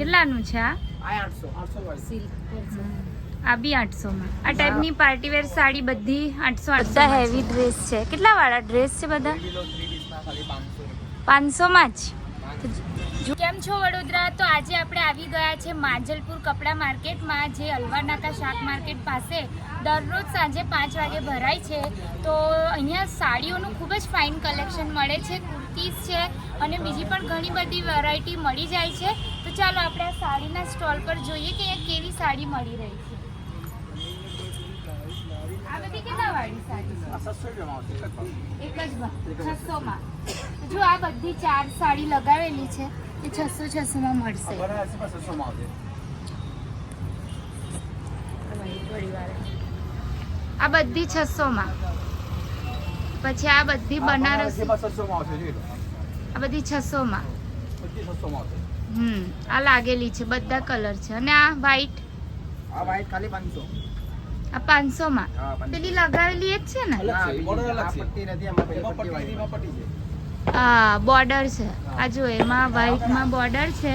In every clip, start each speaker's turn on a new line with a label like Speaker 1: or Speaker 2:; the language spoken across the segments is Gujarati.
Speaker 1: કેટલાનું છે આ?
Speaker 2: આ આઠસો આઠસો વાળી.
Speaker 1: આ બી આઠસો માં આ ટાઈપની પાર્ટી વેર સાડી બધી આઠસો બધા હેવી ડ્રેસ છે. કેટલા વાળા ડ્રેસ છે બધા?
Speaker 2: કિલો થ્રી પીસના ખાલી પાંચસો
Speaker 1: પાંચસો માં જ? કેમ છો વડોદરા? તો આજે આપણે આવી ગયા છે માંજલપુર કપડા માર્કેટમાં જે અલવાનાકા શાક માર્કેટ પાસે. દરરોજ સાંજે પાંચ વાગે ભરાય છે. તો અહીંયા સાડીઓનું ખૂબ જ ફાઇન કલેક્શન મળે છે કુર્તીઝ છે અને બીજી પણ ઘણી બધી વેરાયટી મળી જાય છે. ચાલો આપણે આ સાડીના સ્ટોલ પર જોઈએ કે અહીંયા કેવી સાડી મળી રહી છે. આ બધી
Speaker 2: જ
Speaker 1: આ બધી ચાર સાડી લગાવેલી છે, એ છસો
Speaker 2: છસોમાં
Speaker 1: મળશે. આ બધી છસોમાં પછી આ બધી બનારસ. આ બધી છસો માં. હમ આ લાગેલી છે બધા કલર છે. અને આ વ્હાઈટ
Speaker 2: આ વ્હાઈટ ખાલી પાંચસો.
Speaker 1: આ પાંચસો. માં પેલી લગાવેલી એ જ છે ને?
Speaker 2: આ નથી એમાં પટ્ટી
Speaker 1: બોર્ડર છે. આ જો એમાં વ્હાઈટમાં બોર્ડર છે.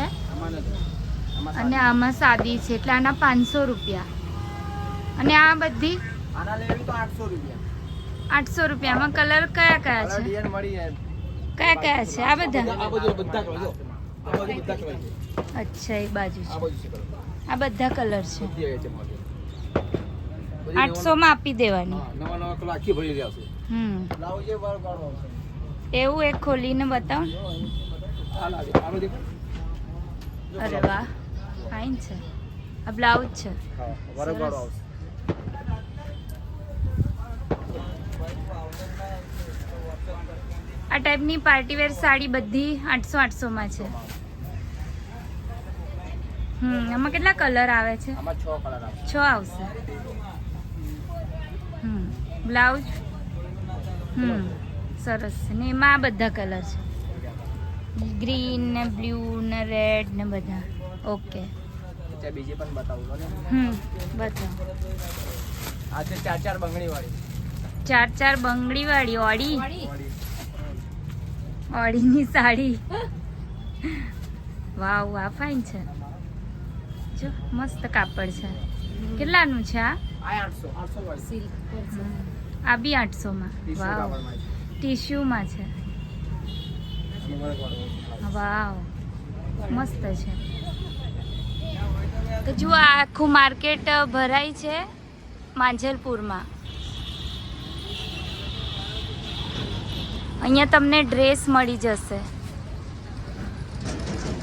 Speaker 1: અને આમાં સાદી છે એટલે આના પાંચસો રૂપિયા. અને આ બધી?
Speaker 2: આના લેવી તો આઠસો રૂપિયા.
Speaker 1: આઠસો રૂપિયામાં કલર કયા કયા છે? કયા કયા છે? આ બધા?
Speaker 2: આ બધું બધા.
Speaker 1: અચ્છા એ બાજુ છે. આ બધા કલર છે. આઠસો માં આપી દેવાની. એવું એક ખોલીને બતાવો. અરે વાહ. ફાઇન છે. આ બ્લાઉઝ છે. આ ટાઈપની પાર્ટીવેર સાડી બધી આઠસો આઠસો માં છે. હમ આમાં કેટલા કલર આવે છે?
Speaker 2: આમાં કલર આવશે.
Speaker 1: હમ બ્લાઉઝ? હમ સરસ છે. ને એમાં આ બધા કલર છે? ગ્રીન ને બ્લુ ને રેડ ને બધા. ઓકે.
Speaker 2: બીજી પણ બતાવું ને.
Speaker 1: હમ બતાવો.
Speaker 2: આ છે ચાર ચાર બંગડી વાળી.
Speaker 1: ચાર ચાર બંગડી વાળી ઓડી ઓડીની સાડી. વાવ આ ફાઇન છે. જો મસ્ત કાપડ છે. કેટલાનું છે આ?
Speaker 2: આ
Speaker 1: બી આઠસોમાં. વાવ. ટીશ્યુમાં છે. વાવ. મસ્ત છે. તો જુઓ આખું માર્કેટ ભરાય છે માંજલપુરમાં. અહીંયા તમને ડ્રેસ મળી જશે.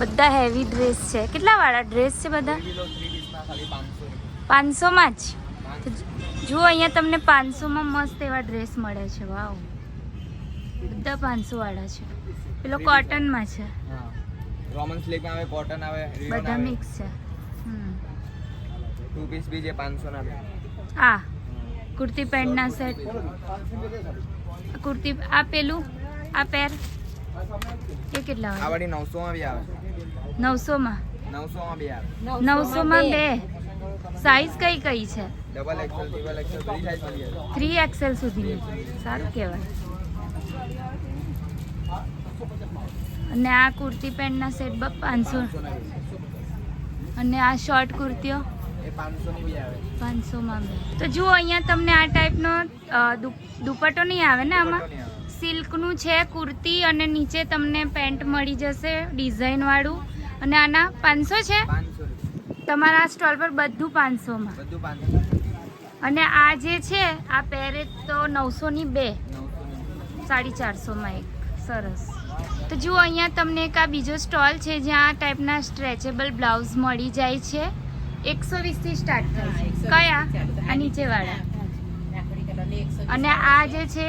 Speaker 1: બધા હેવી ડ્રેસ છે. કેટલા વાળા ડ્રેસ છે બધા? પાંચસોમાં જ? જુઓ અહીંયા તમને પાંચસોમાં મસ્ત એવા ડ્રેસ મળે છે. વાવ. બધા પાંચસો વાળા છે. પેલો કોટનમાં છે.
Speaker 2: રોમન સ્લીકમાં આવે કોટન આવે
Speaker 1: બધા મિક્સ છે. હમ.
Speaker 2: ટુ પીસ બી જે પાંચસો ના બે.
Speaker 1: આ. કુર્તી પેન્ટના સેટ કુર્તી આ પેલું આ પેર એ કેટલા
Speaker 2: આ
Speaker 1: વાળી?
Speaker 2: નવસો માં બી આવે. નવસો માં બી આવે.
Speaker 1: નવસોમાં બે. સાઈઝ કઈ કઈ છે? થ્રી એક્સેલ સુધી સારું કહેવાય. અને આ કુર્તી પેન્ટના સેટ બપ પાંચસો. અને આ શોર્ટ કુર્તીઓ? પાંચસોમાં બે. તો જુઓ અહીંયા તમને આ ટાઈપનો દુપટ્ટો નહીં આવે ને આમાં? સિલ્કનું છે કુર્તી અને નીચે તમને પેન્ટ મળી જશે ડિઝાઇનવાળું. અને આના પાંચસો છે? તમારા સ્ટોલ પર બધું પાંચસોમાં. અને આ જે છે આ પહેરે તો નવસોની બે.
Speaker 2: ની
Speaker 1: સાડી ચારસોમાં એક. સરસ. તો જુઓ અહીંયા તમને એક આ બીજો સ્ટોલ છે જ્યાં આ ટાઈપના સ્ટ્રેચેબલ બ્લાઉઝ મળી જાય છે. એકસો વીસથી સ્ટાર્ટ થાય છે. કયા? આ નીચેવાળા. અને આ જે છે.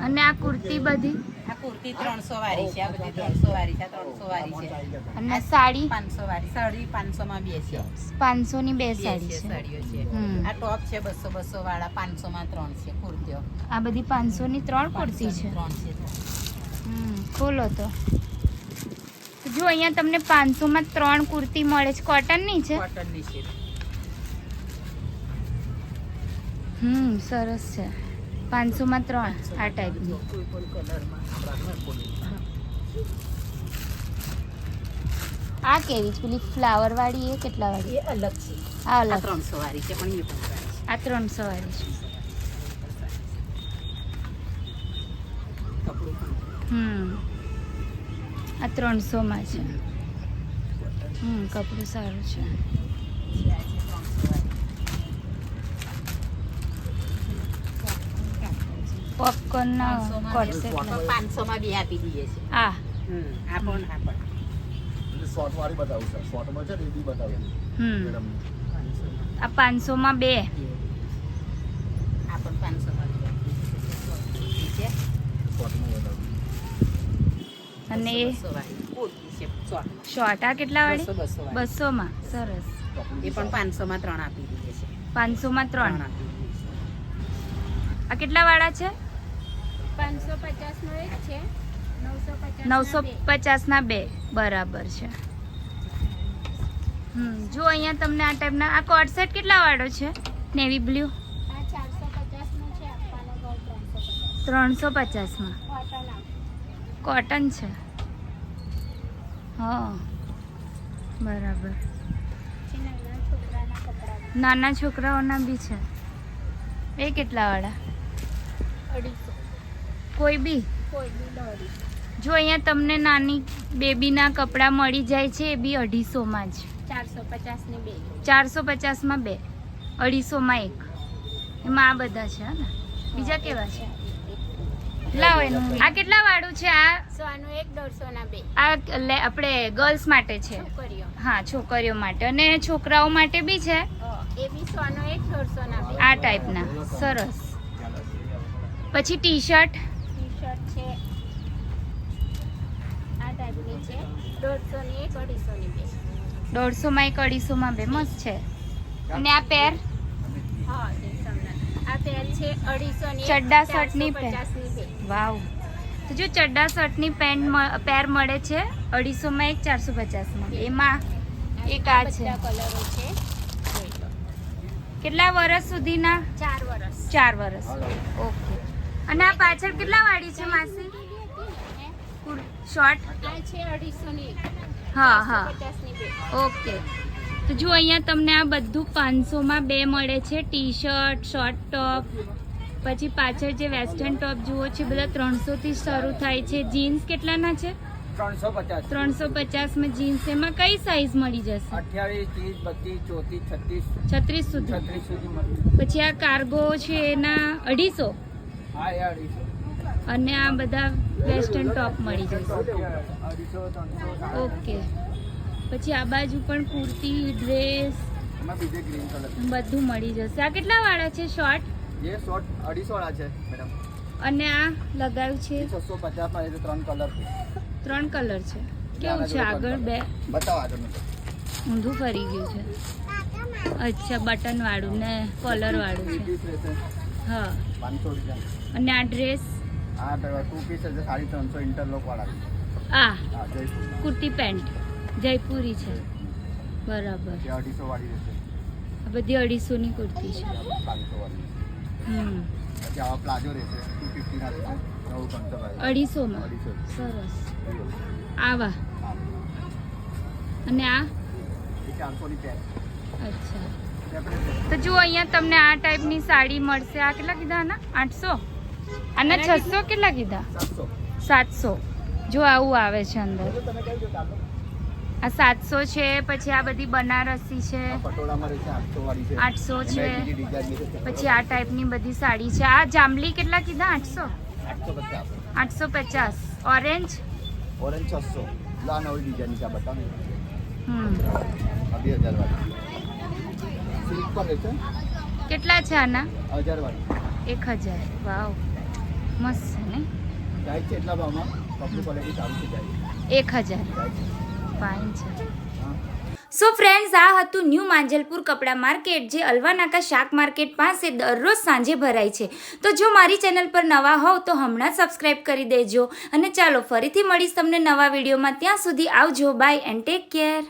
Speaker 1: અને આ કુર્તી બધી?
Speaker 3: આ કુર્તી ત્રણસો વાળી છે આ બધી ત્રણસો વાળી છે આ ત્રણસો વાળી છે.
Speaker 1: અને સાડી?
Speaker 3: પાંચસો વાળી સાડી પાંચસો માં બે છે.
Speaker 1: પાંચસોની બે
Speaker 3: બે
Speaker 1: સાડી છે.
Speaker 3: સાડીઓ છે. આ ટોપ છે બસો બસો વાળા પાંચસો માં ત્રણ છે કુર્તીઓ.
Speaker 1: આ બધી પાંચસોની ત્રણ કુર્તી છે.
Speaker 3: ત્રણ છે.
Speaker 1: હમ ખોલો તો જો અહીંયા તમને પાંચસોમાં ત્રણ કુર્તી મળે છે. કોટનની છે?
Speaker 3: કોટનની છે.
Speaker 1: હમ સરસ છે. પાંચસોમાં ત્રણ આ ટાઈપની આ કેવી છે? પેલી ફ્લાવર વાળી એ કેટલા વાળી?
Speaker 3: એ અલગ છે.
Speaker 1: આ
Speaker 3: આ
Speaker 1: અલગ.
Speaker 3: ત્રણસો વાળી છે પણ એ પણ
Speaker 1: આ ત્રણસો વાળી છે. હમ. આ ત્રણસોમાં છે. હમ. કપડું સારું છે
Speaker 3: છે આ છે ત્રણસો વાળી
Speaker 1: પોપકોર્નના કોટ સેટ
Speaker 3: પણ પાંચસોમાં બે આપી દઈએ છે
Speaker 1: આ
Speaker 3: હમ આ પણ આ પણ
Speaker 4: શોર્ટ વાળી બતાવું સર શોર્ટમાં છે ને બતાવું મેડમ.
Speaker 3: પાંચસોમાં
Speaker 1: આ પાંચસોમાં બે.
Speaker 3: આ પણ
Speaker 4: બતાવું.
Speaker 1: અને શોર્ટ આ કેટલા વાળી?
Speaker 3: બસો
Speaker 1: બસોમાં. સરસ.
Speaker 3: એ પણ પાંચસોમાં ત્રણ આપી દઈએ છે.
Speaker 1: પાંચસોમાં ત્રણ.
Speaker 3: આપી દઈએ છે.
Speaker 1: આ કેટલા વાળા છે
Speaker 5: પાંચસો પચાસનો એક છે નવસો પચાસ
Speaker 1: નવસો પચાસના બે. બરાબર છે. હમ જો અહીંયા તમને આ ટાઈપના આ કોટ સેટ કેટલા વાળો છે? Navy blue?
Speaker 5: ત્રણસો
Speaker 1: પચાસમાં
Speaker 5: કોટન
Speaker 1: છે? હા. બરાબર.
Speaker 5: નાના
Speaker 1: નાના છોકરાઓના બી છે. એ કેટલા વાળા?
Speaker 5: અઢીસો.
Speaker 1: કોઈ બી?
Speaker 5: કોઈ બી
Speaker 1: જો અહીંયા તમને નાની બેબીના કપડાં મળી જાય છે એ બી અઢીસોમાં જ.
Speaker 5: ચારસો પચાસની બે.
Speaker 1: ચારસો પચાસમાં બે. અઢીસોમાં એક. એમાં આ બધા છે ને? બીજા કેવા છે? લાવો એનું. આ કેટલા વાળું છે? આ
Speaker 5: સોનું એક દોઢસોના બે.
Speaker 1: આ એટલે આપણે ગર્લ્સ માટે છે. હા છોકરીઓ માટે. અને છોકરાઓ માટે બી છે?
Speaker 5: એ બી સોનું એક દોઢસોના બે.
Speaker 1: આ ટાઈપના. સરસ. પછી ટી શર્ટ
Speaker 5: શર્ટ છે. આ ટાઈપની છે. દોઢસોની એક અઢીસોની બે.
Speaker 1: દોઢસોમાં એક અઢીસોમાં બે. મસ્ત છે. અને આ પેર?
Speaker 5: હા આ પેર છે
Speaker 1: ચડ્ડા પેર. વાવ. તો જો ચડ્ડા પેન્ટ પેર મળે છે અઢીસોમાં એક ચારસો પચાસમાં એમાં એક આ છે.
Speaker 5: કલરો છે.
Speaker 1: કેટલા વર્ષ સુધીના?
Speaker 5: ચાર વર્ષ
Speaker 1: ચાર વર્ષ ઓકે. અને આ પાછળ કેટલા વાળી છે માસી? શોર્ટ?
Speaker 5: આ છે 250 ની
Speaker 1: હા હા. ઓકે. તો જો અહીંયા તમને આ બધું પાંચસોમાં બે મળે છે ટી શર્ટ શોર્ટ ટોપ પછી પાછળ જે વેસ્ટર્ન ટોપ જુઓ છે બધા ત્રણસોથી શરૂ થાય છે. જીન્સ કેટલાના છે?
Speaker 2: ત્રણસો પચાસ
Speaker 1: ત્રણસો પચાસમાં જીન્સ એમાં કઈ સાઈઝ મળી જશે?
Speaker 2: છત્રીસ.
Speaker 1: સુધી.
Speaker 2: છત્રીસ સુધી મળે
Speaker 1: પછી આ કાર્ગો છે એના અઢીસો? અને આ બધા વેસ્ટર્ન ટોપ મળી જશે. ઓકે પછી આ બાજુ પણ કુર્તી ડ્રેસ બધું મળી જશે. આ કેટલા વાળા છે શોર્ટ
Speaker 4: એ શોર્ટ અઢીસો વાળા છે મેડમ
Speaker 1: અને આ લગાવ્યું છે?
Speaker 4: છસો ત્રણ કલર છે.
Speaker 1: ત્રણ કલર છે. કેવું છે આગળ બે?
Speaker 4: બતાવો આગળ
Speaker 1: ઊંધું ફરી ગયું છે. અચ્છા બટન વાળું ને કોલર વાળું છે. હા.
Speaker 4: પાંચસો રૂપિયા.
Speaker 1: અને આ ડ્રેસ
Speaker 4: આ ટુ પીસ છે સાડી ત્રણસો ઇન્ટરલોક વાળા
Speaker 1: આ? કુર્તી પેન્ટ. જયપુરી છે. બરાબર.
Speaker 4: અઢીસો વાળી રહેશે.
Speaker 1: આ બધી અઢીસોની કુર્તી છે. હમ.
Speaker 4: આવા પ્લાઝો રહેશે ટુ ફિફ્ટીના રહેશે નવું માં
Speaker 1: સરસ. આવા? અને આ?
Speaker 4: એ ચારસોની પેર
Speaker 1: અચ્છા. તો જુઓ અહીંયા તમને આ ટાઈપની સાડી મળશે. આ કેટલા કીધા ના આઠસો? આના છસો કેટલા કીધા?
Speaker 4: સાતસો.
Speaker 1: જો આવું આવે છે અંદર. આ સાતસો છે પછી આ બધી બનારસી છે.
Speaker 4: આઠસો છે
Speaker 1: 800 છે.
Speaker 4: એમાં બીજી ડિઝાઇન રહેશે
Speaker 1: પછી આ ટાઈપની બધી સાડી છે. આ જાંબલી કેટલા કીધા? આઠસો?
Speaker 4: આઠસો પચાસ.
Speaker 1: ઓરેન્જ?
Speaker 4: ઓરેન્જ છસો.
Speaker 1: કેટલા છે આના? એક હજાર. વાવ. મસ્ત છે ને?
Speaker 4: જાય છે એટલા ભાવમાં? કપડું ક્વોલિટી સારું છે જાય.
Speaker 1: એક હજાર. ફાઇન છે. સો ફ્રેન્ડ્સ આ હતું ન્યૂ માંજલપુર કપડાં માર્કેટ જે અલવાનાકા શાક માર્કેટ પાસે દરરોજ સાંજે ભરાય છે. તો જો મારી ચેનલ પર નવા હોવ તો હમણાં સબસ્ક્રાઈબ કરી દેજો. અને ચાલો ફરીથી મળીશ તમને નવા વિડીયોમાં. ત્યાં સુધી આવજો. By and take care